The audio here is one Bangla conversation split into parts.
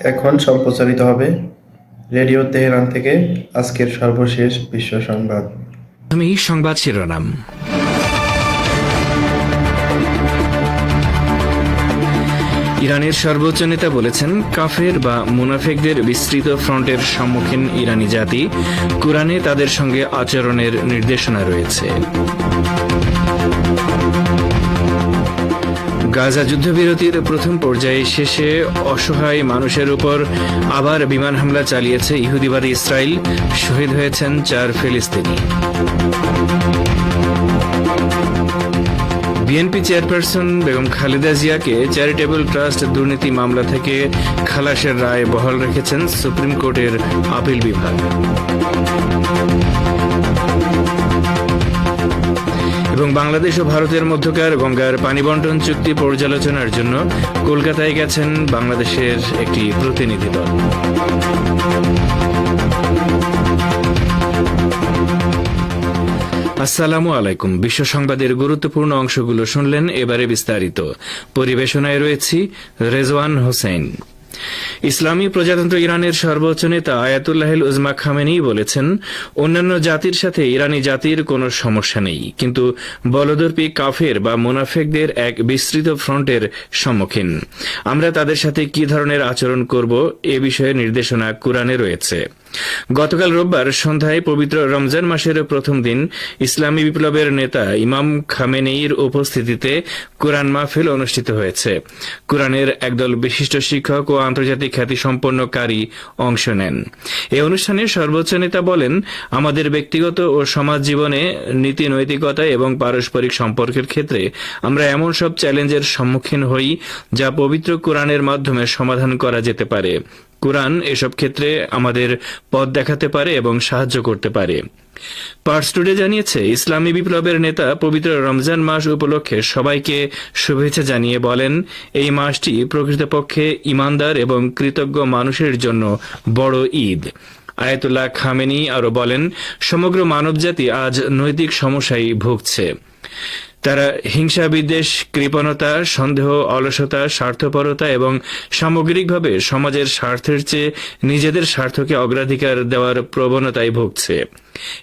এখন সম্প্রচারিত হবে রেডিও তেহরান থেকে আজকের সর্বশেষ বিশ্ব সংবাদ। আমি সংবাদ শিরোনাম। ইরানের সর্বোচ্চ নেতা বলেছেন, কাফের বা মুনাফেকদের বিস্তৃত ফ্রন্টের সম্মুখীন ইরানি জাতি। কোরআনে তাদের সঙ্গে আচরণের নির্দেশনা রয়েছে। গাজা যুদ্ধবিরতির প্রথম পর্যায়ে শেষে অসহায় মানুষের উপর আবার বিমান হামলা চালিয়েছে ইহুদিবাদী ইসরায়েল শহীদ হয়েছেন চার ফিলিস্তিনি। বিএনপি চেয়ারপারসন বেগম খালেদা জিয়াকে চ্যারিটেবল ট্রাস্ট দুর্নীতি মামলা থেকে খালাসের রায় বহাল রেখেছেন সুপ্রিম কোর্টের আপিল বিভাগ। এবং বাংলাদেশ ও ভারতের মধ্যকার গঙ্গার পানি বন্টন চুক্তি পর্যালোচনার জন্য কলকাতায় গেছেন বাংলাদেশের একটি প্রতিনিধি দল। আসসালামু আলাইকুম। বিশ্ব সংবাদের গুরুত্বপূর্ণ অংশগুলো শুনলেন এবারে বিস্তারিত। পরিবেশনায় রয়েছি রেজওয়ান হোসেন। ইসলামী প্রজাতন্ত্র ইরানের সর্বোচ্চ নেতা আয়াতুল্লাহিল উজমা খামেনি বলেছেন, অন্যান্য জাতির সাথে ইরানি জাতির কোনো সমস্যা নেই, কিন্তু বলদর্পী কাফের বা মোনাফেকদের এক বিস্তৃত ফ্রন্টের সম্মুখীন। আমরা তাদের সাথে কি ধরনের আচরণ করব এ বিষয়ে নির্দেশনা কোরআনে রয়েছে। গতকাল রোববার সন্ধ্যায় পবিত্র রমজান মাসের প্রথম দিন ইসলামী বিপ্লবের নেতা ইমাম খামেনেইর উপস্থিতিতে কোরআন মাহফিল অনুষ্ঠিত হয়েছে। কোরআনের একদল বিশিষ্ট শিক্ষক ও আন্তর্জাতিক খ্যাতিসম্পন্ন কারি অংশ নেন। এই অনুষ্ঠানে সর্বোচ্চ নেতা বলেন, আমাদের ব্যক্তিগত ও সমাজ জীবনে নীতি নৈতিকতা এবং পারস্পরিক সম্পর্কের ক্ষেত্রে আমরা এমন সব চ্যালেঞ্জের সম্মুখীন হই যা পবিত্র কোরআনের মাধ্যমে সমাধান করা যেতে পারে। কোরআন এসব ক্ষেত্রে আমাদের পথ দেখাতে পারে এবং সাহায্য করতে পারে। পার্স টুডে জানিয়েছে, ইসলামী বিপ্লবের নেতা পবিত্র রমজান মাস উপলক্ষে সবাইকে শুভেচ্ছা জানিয়ে বলেন, এই মাসটি প্রকৃতপক্ষে ইমানদার এবং কৃতজ্ঞ মানুষের জন্য বড় ঈদ। আয়াতুল্লাহ খামেনি আরও বলেন, সমগ্র মানবজাতি আজ নৈতিক সমস্যায় ভুগছে। তারা হিংসা বিদ্বেষ কৃপণতা, সন্দেহ, অলসতা, স্বার্থপরতা এবং সামগ্রিকভাবে সমাজের স্বার্থের চেয়ে নিজেদের স্বার্থকে অগ্রাধিকার দেওয়ার প্রবণতায় ভুগছে।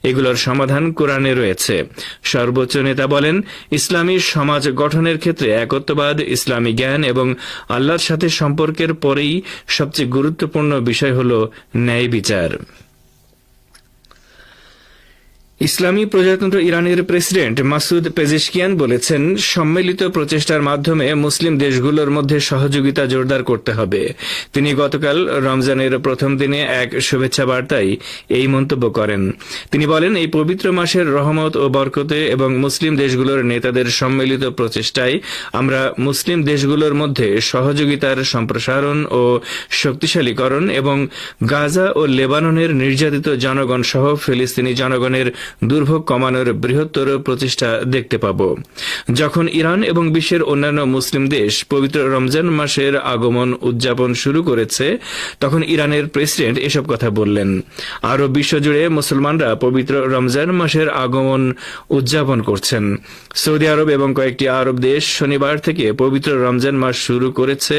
এগুলোর সমাধান কোরআনে রয়েছে। সর্বোচ্চ নেতা বলেন, ইসলামী সমাজ গঠনের ক্ষেত্রে একত্ববাদ, ইসলামী জ্ঞান এবং আল্লাহর সাথে সম্পর্কের পরেই সবচেয়ে গুরুত্বপূর্ণ বিষয় হল ন্যায় বিচার। ইসলামী প্রজাতন্ত্র ইরানের প্রেসিডেন্ট মাসুদ পেজিশকিয়ান বলেছেন, সম্মিলিত প্রচেষ্টার মাধ্যমে মুসলিম দেশগুলোর মধ্যে সহযোগিতা জোরদার করতে হবে। তিনি গতকাল রমজানের প্রথম দিনে এক শুভেচ্ছা বার্তায় এই মন্তব্য করেন। তিনি বলেন, এই পবিত্র মাসের রহমত ও বরকতে এবং মুসলিম দেশগুলোর নেতাদের সম্মিলিত প্রচেষ্টায় আমরা মুসলিম দেশগুলোর মধ্যে সহযোগিতার সম্প্রসারণ ও শক্তিশালীকরণ এবং গাজা ও লেবাননের নির্যাতিত জনগণ সহ ফিলিস্তিনি জনগণের দুর্ভোগ কমানোর বৃহত্তর প্রচেষ্টা দেখতে পাব। যখন ইরান এবং বিশ্বের অন্যান্য মুসলিম দেশ পবিত্র রমজান মাসের আগমন উদযাপন শুরু করেছে, তখন ইরানের প্রেসিডেন্ট এসব কথা বললেন। আরও বিশ্বজুড়ে মুসলমানরা পবিত্র রমজান মাসের আগমন উদযাপন করছেন। সৌদি আরব এবং কয়েকটি আরব দেশ শনিবার থেকে পবিত্র রমজান মাস শুরু করেছে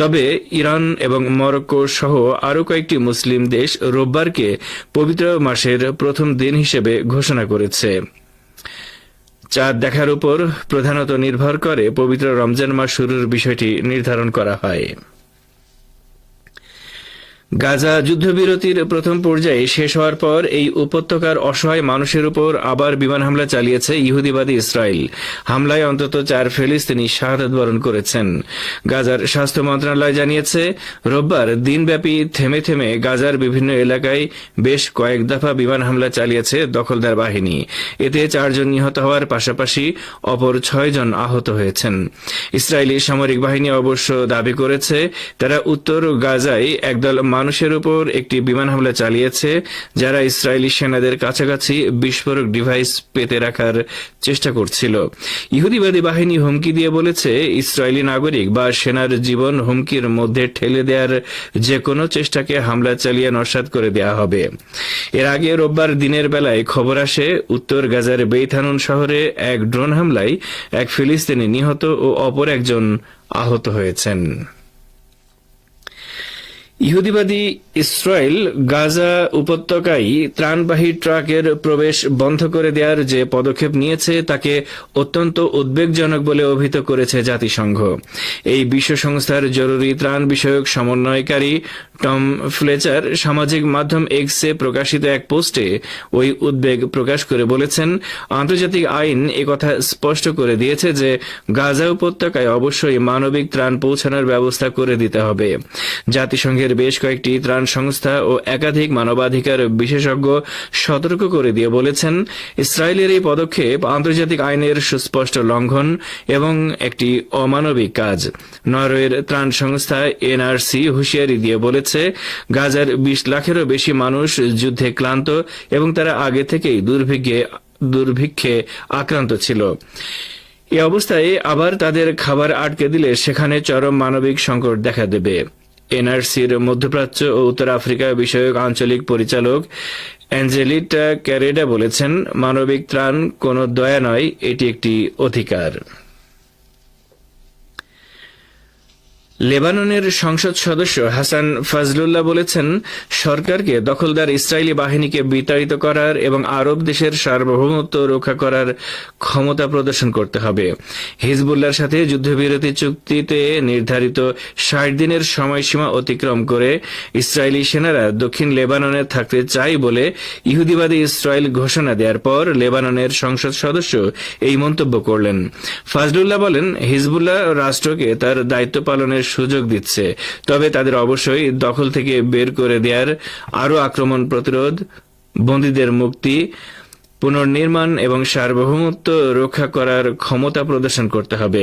তবে ইরান এবং মরক্কো সহ আরও কয়েকটি মুসলিম দেশ রোববারকে পবিত্র মাসের প্রথম দিন হিসেবে ঘোষণা করেছে। চাঁদ দেখার উপর প্রধানত নির্ভর করে পবিত্র রমজান মাস শুরুর বিষয়টি নির্ধারণ করা হয়। গাজা যুদ্ধবিরতির প্রথম পর্যায়ে শেষ হওয়ার পর এই উপত্যকার অসহায় মানুষের উপর আবার বিমান হামলা চালিয়েছে ইহুদিবাদী ইসরায়েল। হামলায় অন্তত চার ফিলিস্তিনি শাহাদত বরণ করেছেন। গাজার স্বাস্থ্য মন্ত্রণালয় জানিয়েছে, রোববার দিনব্যাপী থেমে থেমে গাজার বিভিন্ন এলাকায় বেশ কয়েক দফা বিমান হামলা চালিয়েছে দখলদার বাহিনী। এতে চারজন নিহত হওয়ার পাশাপাশি অপর ছয়জন আহত হয়েছেন। ইসরায়েলি সামরিক বাহিনী অবশ্য দাবি করেছে, তারা উত্তর গাজায় একদল মানুষের উপর একটি বিমান হামলা চালিয়েছে, যারা ইসরায়েলি সেনাদের কাছাকাছি বিস্ফোরক ডিভাইস পেতে রাখার চেষ্টা করছিল। ইহুদিবাদী বাহিনী হুমকি দিয়ে বলেছে, ইসরায়েলি নাগরিক বা সেনার জীবন হুমকির মধ্যে ঠেলে দেওয়ার যে কোনো চেষ্টাকে হামলা চালিয়ে নস্বাত করে দেওয়া হবে। এর আগে রোববার দিনের বেলায় খবর আসে, উত্তর গাজার বেইথানুন শহরে এক ড্রোন হামলায় এক ফিলিস্তিনি নিহত ও অপর একজন আহত হয়েছেন। ইহুদিবাদী ইসরায়েল গাজা উপত্যকায় ত্রাণবাহী ট্রাকের প্রবেশ বন্ধ করে দেওয়ার যে পদক্ষেপ নিয়েছে, তাকে অত্যন্ত উদ্বেগজনক বলে অভিহিত করেছে জাতিসংঘ। এই বিশ্ব সংস্থার জরুরি ত্রাণ বিষয়ক সমন্বয়কারী টম ফ্লেচার সামাজিক মাধ্যম এক্সে প্রকাশিত এক পোস্টে ওই উদ্বেগ প্রকাশ করে বলেছেন, আন্তর্জাতিক আইন একথা স্পষ্ট করে দিয়েছে যে গাজা উপত্যকায় অবশ্যই মানবিক ত্রাণ পৌঁছানোর ব্যবস্থা করে দিতে হবে। জাতিসংঘের বেশ কয়েকটি ত্রাণ সংস্থা ও একাধিক মানবাধিকার বিশেষজ্ঞ সতর্ক করে দিয়ে বলেছেন, ইসরায়েলের এই পদক্ষেপ আন্তর্জাতিক আইনের সুস্পষ্ট লঙ্ঘন এবং একটি অমানবিক কাজ। নরওয়ের ত্রাণ সংস্থা এনআরসি হুঁশিয়ারি দিয়ে বলেছে, গাজার বিশ লাখেরও বেশি মানুষ যুদ্ধে ক্লান্ত এবং তারা আগে থেকেই দুর্ভিক্ষে দুর্ভিক্ষে আক্রান্ত ছিল। এ অবস্থায় আবার তাদের খাবার আটকে দিলে সেখানে চরম মানবিক সংকট দেখা দেবে। এনআরসির মধ্যপ্রাচ্য ও উত্তর আফ্রিকা বিষয়ক আঞ্চলিক পরিচালক অ্যাঞ্জেলিটা ক্যারেডা বলেছেন, মানবিক ত্রাণ কোনো দয়া নয়, এটি একটি অধিকার। লেবাননের সংসদ সদস্য হাসান ফাজলুল্লাহ বলেছেন, সরকারকে দখলদার ইসরায়েলি বাহিনীকে বিতাড়িত করার এবং আরব দেশের সার্বভৌমত্ব রক্ষা করার ক্ষমতা প্রদর্শন করতে হবে। হিজবুল্লাহর সাথে যুদ্ধবিরতি চুক্তিতে নির্ধারিত ষাট দিনের সময়সীমা অতিক্রম করে ইসরায়েলি সেনারা দক্ষিণ লেবাননে থাকতে চায় বলে ইহুদিবাদী ইসরায়েল ঘোষণা দেওয়ার পর লেবাননের সংসদ সদস্য এই মন্তব্য করলেন। ফাজলুল্লাহ বলেন, হিজবুল্লাহ রাষ্ট্রকে তার দায়িত্ব পালনের সুযোগ দিচ্ছে। তবে তাদের অবশ্যই দখল থেকে বের করে দেওয়ার আরও আক্রমণ প্রতিরোধ বন্দীদের মুক্তি পুনর্নির্মাণ এবং সার্বভৌমত্ব রক্ষা করার ক্ষমতা প্রদর্শন করতে হবে।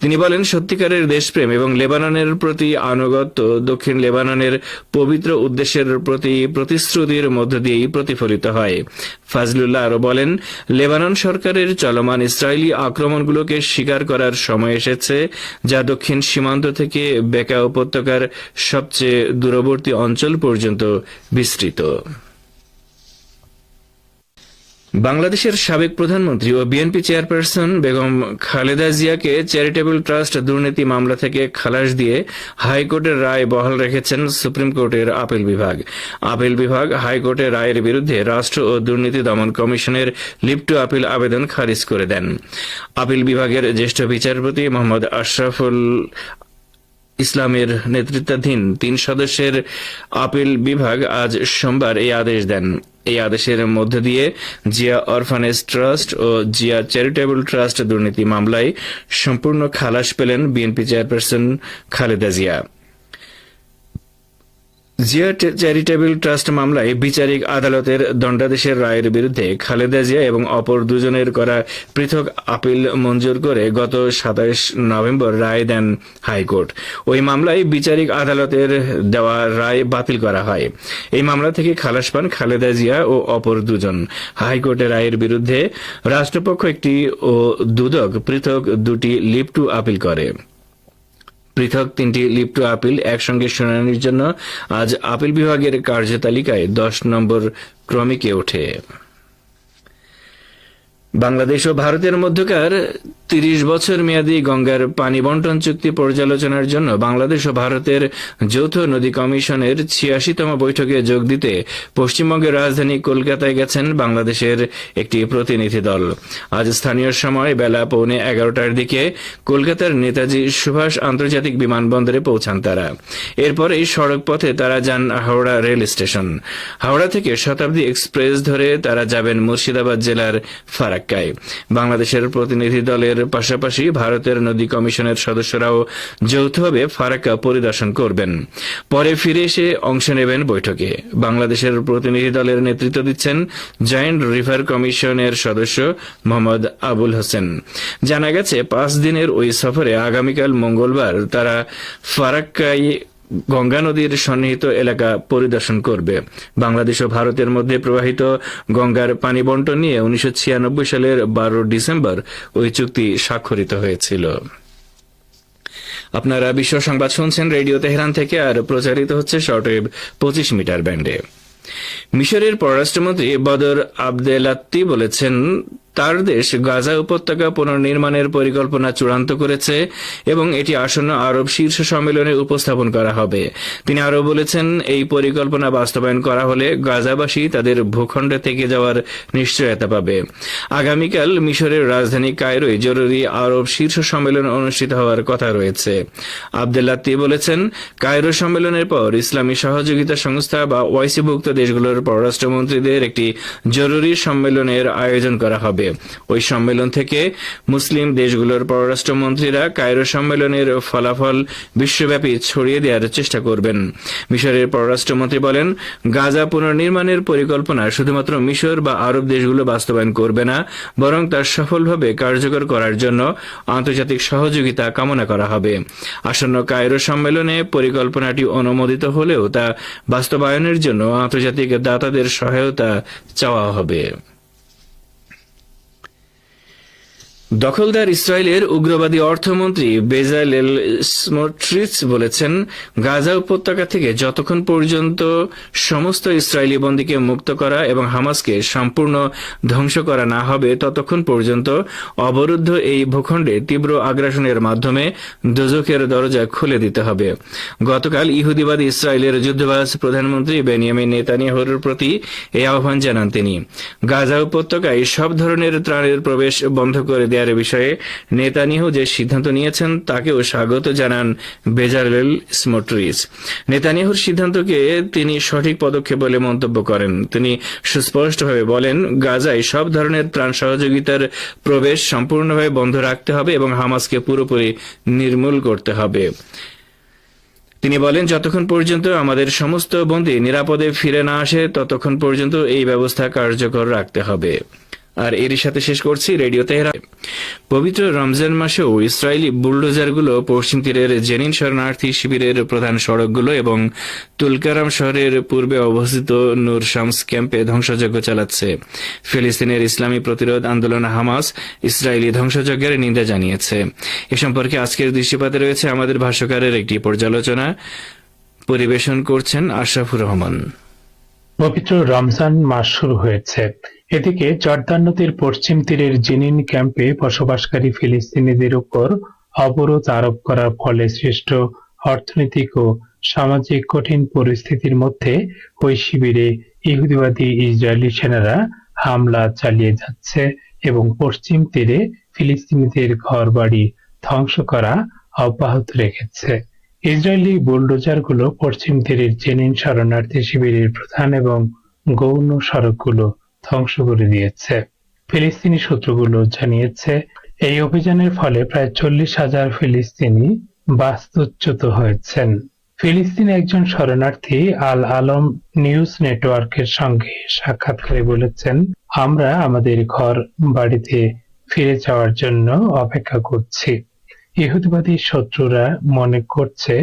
তিনি বলেন, সত্যিকারের দেশপ্রেম এবং লেবাননের প্রতি আনুগত্য দক্ষিণ লেবাননের পবিত্র উদ্দেশ্যের প্রতি প্রতিশ্রুতির মধ্য দিয়েই প্রতিফলিত হয়। ফাজলুল্লাহ আরও বলেন, লেবানন সরকারের চলমান ইসরায়েলি আক্রমণগুলোকে স্বীকার করার সময় এসেছে, যা দক্ষিণ সীমান্ত থেকে বেকা উপত্যকার সবচেয়ে দূরবর্তী অঞ্চল পর্যন্ত বিস্তৃত। বাংলাদেশের সাবেক প্রধানমন্ত্রী ও বিএনপি চেয়ারপারসন বেগম খালেদা জিয়াকে চ্যারিটেবল ট্রাস্ট দুর্নীতি মামলা থেকে খালাস দিয়ে হাইকোর্টের রায় বহাল রেখেছেন সুপ্রিম কোর্টের আপিল বিভাগ। আপিল বিভাগ হাইকোর্টের রায়ের বিরুদ্ধে রাষ্ট্র ও দুর্নীতি দমন কমিশনের লিপ্ট আপিল আবেদন খারিজ করে দেন। আপিল বিভাগের জ্যেষ্ঠ বিচারপতি মোহাম্মদ আশরাফুল ইসলামের নেতৃত্বাধীন তিন সদস্যের আপিল বিভাগ আজ সোমবার এই আদেশ দেন। এই আদেশের মধ্য দিয়ে জিয়া অরফানেজ ট্রাস্ট ও জিয়া চ্যারিটেবল ট্রাস্ট দুর্নীতি মামলায় সম্পূর্ণ খালাস পেলেন BNP chairperson Khaleda Zia. Zia charitable trust মামলায় বিচারিক আদালতের দণ্ডাদেশের রায়ের বিরুদ্ধে খালেদা জিয়া এবং অপর দুজনের করা পৃথক আপিল মঞ্জুর করে গত সাতাশ নভেম্বর রায় দেন হাইকোর্ট। ওই মামলায় বিচারিক আদালতের দেওয়া রায় বাতিল করা হয়। এই মামলা থেকে খালাস পান খালেদা জিয়া ও অপর দুজন। হাইকোর্টের রায়ের বিরুদ্ধে রাষ্ট্রপক্ষ একটি ও দুদক পৃথক দুটি লিভ টু আপিল করে। পৃথক তিনটি লিপ্ট আপিল একসঙ্গে শুনানির জন্য আজ আপিল বিভাগের কার্যতালিকায় দশ নম্বর ক্রমিকে ওঠে। বাংলাদেশ ও ভারতের মধ্যকার তিরিশ বছর মেয়াদী গঙ্গার পানি বন্টন চুক্তি পর্যালোচনার জন্য বাংলাদেশ ও ভারতের যৌথ নদী কমিশনের ছিয়াশিতম বৈঠকে যোগ দিতে পশ্চিমবঙ্গের রাজধানী কলকাতায় গেছেন বাংলাদেশের একটি প্রতিনিধি দল। আজ স্থানীয় সময় বেলা পৌনে এগারোটার দিকে কলকাতার নেতাজি সুভাষ আন্তর্জাতিক বিমানবন্দরে পৌঁছান তারা। এরপর এই সড়ক পথে তারা যান হাওড়া রেল স্টেশন। হাওড়া থেকে শতাব্দী এক্সপ্রেস ধরে তারা যাবেন মুর্শিদাবাদ জেলার ফারাক্কায়। বাংলাদেশের প্রতিনিধি দলের পাশাপাশি ভারতের নদী কমিশনের সদস্যরাও যৌথভাবে ফারাক্কা পরিদর্শন করবেন। পরে ফিরে এসে অংশ নেবেন বৈঠকে। বাংলাদেশের প্রতিনিধি দলের নেতৃত্ব দিচ্ছেন জয়েন্ট রিভার কমিশনের সদস্য মোহাম্মদ আবুল হোসেন। জানা গেছে, পাঁচ দিনের ওই সফরে আগামীকাল মঙ্গলবার তারা ফারাক্কায় গঙ্গা নদীর সন্নিহিত এলাকা পরিদর্শন করবে। বাংলাদেশ ও ভারতের মধ্যে প্রবাহিত গঙ্গার পানি বন্টন নিয়ে উনিশশো ছিয়ানব্বই সালের বারো ডিসেম্বর ওই চুক্তি স্বাক্ষরিত হয়েছিল। আপনারা বিশ্ব সংবাদ শুনছেন রেডিও তেহরান থেকে, আর প্রচারিত হচ্ছে শর্টওয়েভ পঁচিশ মিটার ব্যান্ডে। মিশরের পররাষ্ট্রমন্ত্রী বদর আবদেলাত্তি বলেছেন তার দেশ গাজা উপত্যকা পুনর্নির্মাণের পরিকল্পনা চূড়ান্ত করেছে এবং এটি আসন্ন আরব শীর্ষ সম্মেলনে উপস্থাপন করা হবে। তিনি আরও বলেছেন, এই পরিকল্পনা বাস্তবায়ন করা হলে গাজাবাসী তাদের ভূখণ্ডে থেকে যাওয়ার নিশ্চয়তা পাবে। আগামীকাল মিশরের রাজধানী কায়রোয় জরুরি আরব শীর্ষ সম্মেলন অনুষ্ঠিত হওয়ার কথা রয়েছে। আবদুল্লাত্তি বলেছেন, কায়রো সম্মেলনের পর ইসলামী সহযোগিতা সংস্থা বা ওয়াইসিভুক্ত দেশগুলোর পররাষ্ট্রমন্ত্রীদের একটি জরুরি সম্মেলনের আয়োজন করা হবে। ওই সম্মেলন থেকে মুসলিম দেশগুলোর পররাষ্ট্রমন্ত্রীরা কায়রো সম্মেলনের ফলাফল বিশ্বব্যাপী ছড়িয়ে দেওয়ার চেষ্টা করবেন। মিশরের পররাষ্ট্রমন্ত্রী বলেন, গাজা পুনর্নির্মাণের পরিকল্পনা শুধুমাত্র মিশর বা আরব দেশগুলো বাস্তবায়ন করবে না, বরং তা সফলভাবে কার্যকর করার জন্য আন্তর্জাতিক সহযোগিতা কামনা করা হবে। আসন্ন কায়রো সম্মেলনে পরিকল্পনাটি অনুমোদিত হলেও তা বাস্তবায়নের জন্য আন্তর্জাতিক দাতাদের সহায়তা চাওয়া হবে। দখলদার ইসরায়েলের উগ্রবাদী অর্থমন্ত্রী বেজালেল স্মোট্রিচ বলেছেন, গাজা উপত্যকা থেকে যতক্ষণ পর্যন্ত সমস্ত ইসরায়েলি বন্দীকে মুক্ত করা এবং হামাসকে সম্পূর্ণ ধ্বংস করা না হবে, ততক্ষণ পর্যন্ত অবরুদ্ধ এই ভূখণ্ডে তীব্র আগ্রাসনের মাধ্যমে দোজখের দরজা খুলে দিতে হবে। গতকাল ইহুদিবাদী ইসরায়েলের যুদ্ধবাজ প্রধানমন্ত্রী বেনিয়ামিন নেতানিয়াহুর প্রতি এই আহ্বান জানান তিনি। গাজা উপত্যকায় সব ধরনের ত্রাণের প্রবেশ বন্ধ করে দেওয়ার বিষয়ে নেতানিয়াহু যে সিদ্ধান্ত নিয়েছেন, তাকেও স্বাগত জানান বেজালেল স্মোটরিস নেতানিয়াহুর সিদ্ধান্তকে তিনি সঠিক পদক্ষেপ বলে মন্তব্য করেন। তিনি সুস্পষ্টভাবে বলেন, গাজায় সব ধরনের ত্রাণ সহযোগিতার প্রবেশ সম্পূর্ণভাবে বন্ধ রাখতে হবে এবং হামাসকে পুরোপুরি নির্মূল করতে হবে। তিনি বলেন, যতক্ষণ পর্যন্ত আমাদের সমস্ত বন্দী নিরাপদে ফিরে না আসে, ততক্ষণ পর্যন্ত এই ব্যবস্থা কার্যকর রাখতে হবে। আর এরই সাথে শেষ করছি রেডিও তেহরা। পবিত্র রমজান মাসেও ইসরায়েলি বুলডোজারগুলো পশ্চিম তীরের জেনিন শরণার্থী শিবিরের প্রধান সড়কগুলো এবং তুলকারাম শহরের পূর্বে অবস্থিত নূর শামস ক্যাম্পে ধ্বংসযজ্ঞ চালাচ্ছে। ফিলিস্তিনের ইসলামী প্রতিরোধ আন্দোলন হামাস ইসরায়েলি ধ্বংসযজ্ঞের নিন্দা জানিয়েছে। এ সম্পর্কে আজকের দৃশ্যপাতে রয়েছে আমাদের ভাষ্যকারের একটি পর্যালোচনা। পরিবেশন করছেন আশরাফুর রহমান। পবিত্র রমজান মাস শুরু হয়েছে। এদিকে জর্দান নদীর পশ্চিম তীরের জিনিন ক্যাম্পে বসবাসকারী ফিলিস্তিনিদের উপর অবরোধ আরোপ করার ফলে সৃষ্ট অর্থনৈতিক ও সামাজিক কঠিন পরিস্থিতির মধ্যে ওই শিবিরে ইহুদিবাদী ইসরায়েলি সেনারা হামলা চালিয়ে যাচ্ছে এবং পশ্চিম তীরে ফিলিস্তিনিদের ঘরবাড়ি ধ্বংস করা অব্যাহত রেখেছে। ইসরায়েলি বুলডোজারগুলো পশ্চিম তীরের জেনিন শরণার্থী শিবিরের প্রধান এবং গৌণ সড়কগুলো ধ্বংস করে দিয়েছে। ফিলিস্তিনি সূত্রগুলো জানিয়েছে, এই অভিযানের ফলে প্রায় চল্লিশ হাজার ফিলিস্তিনি বাস্তুচ্যুত হয়েছেন। ফিলিস্তিনি একজন শরণার্থী আল আলম নিউজ নেটওয়ার্কের সঙ্গে সাক্ষাৎকারে বলেছেন, আমরা আমাদের ঘর বাড়িতে ফিরে যাওয়ার জন্য অপেক্ষা করছি। ইহুদিবাদী শত্রুরা মনে করছে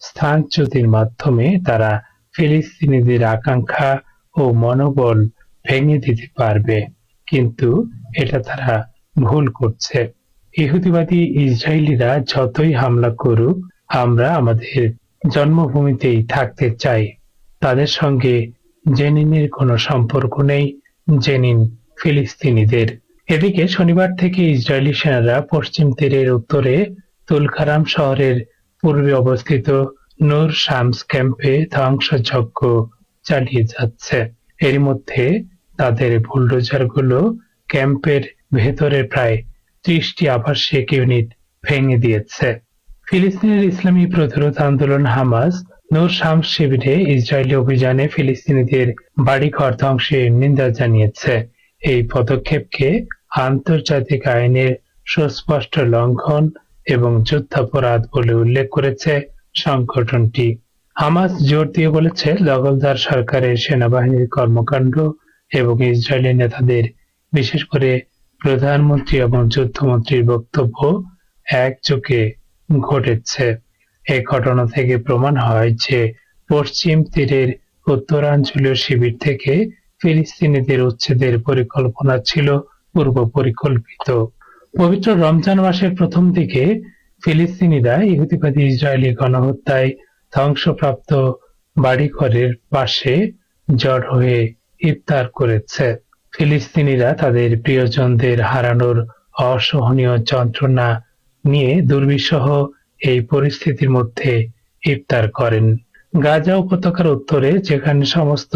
স্থানচ্যুতির মাধ্যমে তারা ফিলিস্তিনিদের আকাঙ্ক্ষা ও মনোবল ভেঙে দিতে পারবে, কিন্তু এটা তারা ভুল করছে। ইহুদিবাদী ইসরায়েলিরা যতই হামলা করুক, আমরা আমাদের জন্মভূমিতেই থাকতে চাই। তাদের সঙ্গে জেনিনের কোনো সম্পর্ক নেই, জেনিন ফিলিস্তিনিদের। এদিকে শনিবার থেকে ইসরায়েলি সেনারা পশ্চিম তীরের উত্তরে তুলখারাম শহরের পূর্বে অবস্থিত নূর শামস ক্যাম্পে ধ্বংসযজ্ঞ চালিয়ে যাচ্ছে। এর মধ্যে তাদের বুলডোজারগুলো ক্যাম্পের ভেতরে প্রায় ত্রিশটি আবাসিক ইউনিট ভেঙে দিয়েছে। ফিলিস্তিনের ইসলামী প্রতিরোধ আন্দোলন হামাস নূর শামস শিবিরে ইসরায়েলি অভিযানে ফিলিস্তিনিদের বাড়িঘর ধ্বংসের নিন্দা জানিয়েছে। এই পদক্ষেপকে আন্তর্জাতিক আইনের সুস্পষ্ট লঙ্ঘন এবং যুদ্ধাপরাধ বলে উল্লেখ করেছে সংগঠনটি। হামাস জোর দিয়ে বলেছে দখলদার সরকারের সেনাবাহিনীর কর্মকাণ্ড এবং ইসরায়েলি নেতাদের, বিশেষ করে প্রধানমন্ত্রী এবং যুদ্ধমন্ত্রীর বক্তব্য একযোগে ঘটেছে। এ ঘটনা থেকে প্রমাণ হয় যে পশ্চিম তীরের উত্তরাঞ্চলীয় শিবির থেকে ফিলিস্তিনিদের উচ্ছেদের পরিকল্পনা ছিল পূর্ব পরিকল্পিত পবিত্র রমজান মাসের প্রথম দিকে ফিলিস্তিনিরা ইহুদিবাদী ইসরায়েলি গণহত্যায় ধ্বংসপ্রাপ্ত বাড়িঘরের পাশে জড় হয়ে ইফতার করেছে। ফিলিস্তিনিরা তাদের প্রিয়জনদের হারানোর অসহনীয় যন্ত্রণা নিয়ে দুর্বিষহ এই পরিস্থিতির মধ্যে ইফতার করেন। গাজা উপত্যকার উত্তরে যেখানে সমস্ত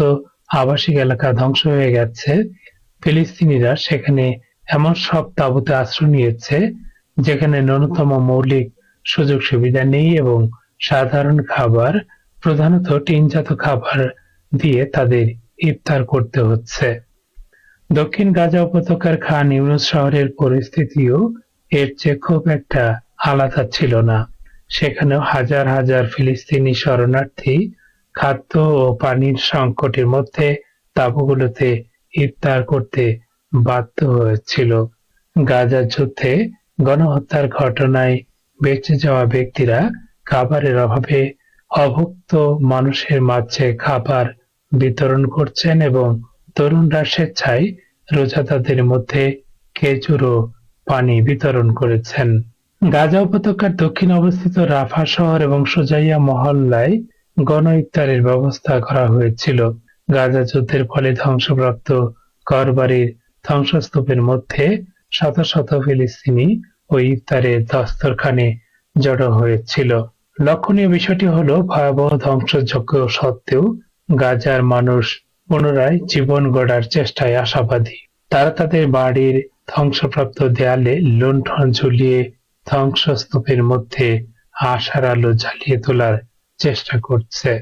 আবাসিক এলাকা ধ্বংস হয়ে গেছে ফিলিস্তিনিরা সেখানে এমন সব তাঁবুতে আশ্রয় নিয়েছে, যেখানে ন্যূনতম মৌলিক সুযোগ সুবিধা নেই এবং সাধারণ খাবার, প্রধানত টিনজাত খাবার দিয়ে তাদের ইফতার করতে হচ্ছে। দক্ষিণ গাজা উপত্যকার খান ইউনুস শহরের পরিস্থিতিও এর চেয়ে খুব একটা আলাদা ছিল না। সেখানেও হাজার হাজার ফিলিস্তিনি শরণার্থী খাদ্য ও পানির সংকটের মধ্যে তাঁবুগুলোতে ইফতার করতে বাধ্য হয়েছিল গাজা যুদ্ধে গণহত্যার ঘটনায় বেঁচে যাওয়া ব্যক্তিরা খাবারের অভাবে অভুক্ত মানুষের মাঝে খাবার বিতরণ করছেন এবং তরুণরা স্বেচ্ছায় রোজাদাদের মধ্যে খেজুর ও পানি বিতরণ করেছেন। গাজা উপত্যকার দক্ষিণে অবস্থিত রাফা শহর এবং সোজাইয়া মহল্লায় গণ ইফতারের ব্যবস্থা করা হয়েছিল। গাজা যুদ্ধের ফলে ধ্বংসপ্রাপ্ত ঘরবাড়ির ধ্বংসস্তূপের মধ্যে শত শত ফিলিস্তিনি ওই ইফতারের দস্তরখানে জড়ো হয়েছিল। লক্ষণীয় বিষয়টি হলো ভয়াবহ ধ্বংসযজ্ঞ সত্ত্বেও গাজার মানুষ পুনরায় জীবন গড়ার চেষ্টায় আশাবাদী। তারা তাদের বাড়ির ধ্বংসপ্রাপ্ত দেয়ালে লুণ্ঠন ঝুলিয়ে ধ্বংসস্তূপের মধ্যে আশার আলো জ্বালিয়ে তোলার চেষ্টা করছে।